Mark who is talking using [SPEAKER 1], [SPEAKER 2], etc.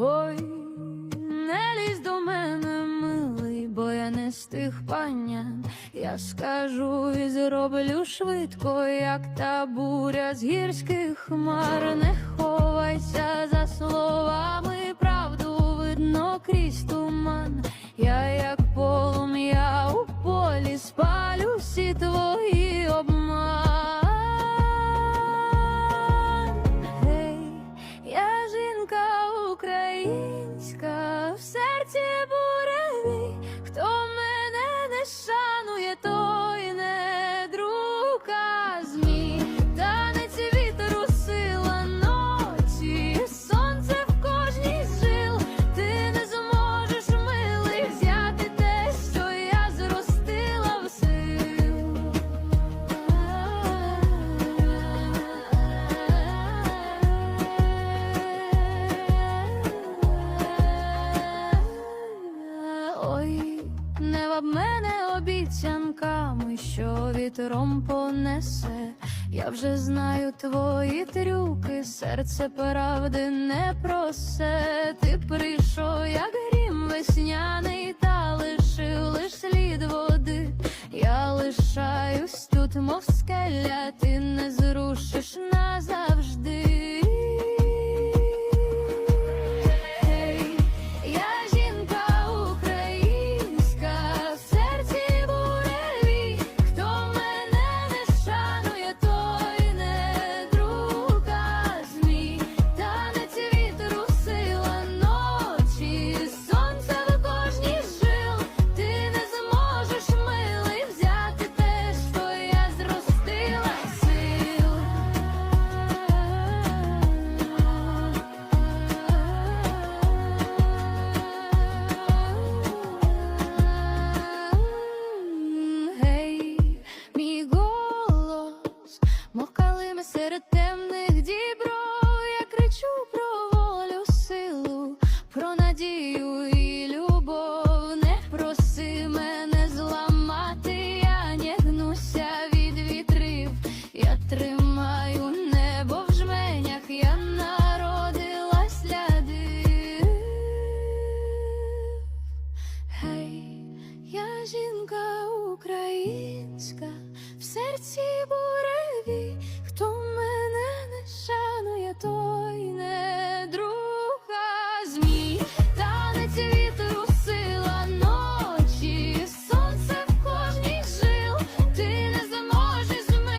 [SPEAKER 1] Ой, не лізь до мене, милий, бо я не з тих панян. Я скажу і зроблю швидко, як та буря з гірських хмар. Не ховайся за словами, правду видно крізь туман. Я, як полум'я у полі, спалю всі твої що вітром понесе. Я вже знаю твої трюки, серце правди не просе. Ти прийшов, як грім весняний, та лишив лиш слід води. Я лишаюсь тут, мов скеля, ти не зрушиш назавжди. Мов калина серед темних дібров, я кричу про волю, силу, про надію і любов. Не проси мене зламати, я не гнуся від вітрів, я тримаю небо в жменях, я народилась для див. Гей, я жінка українська, в серці.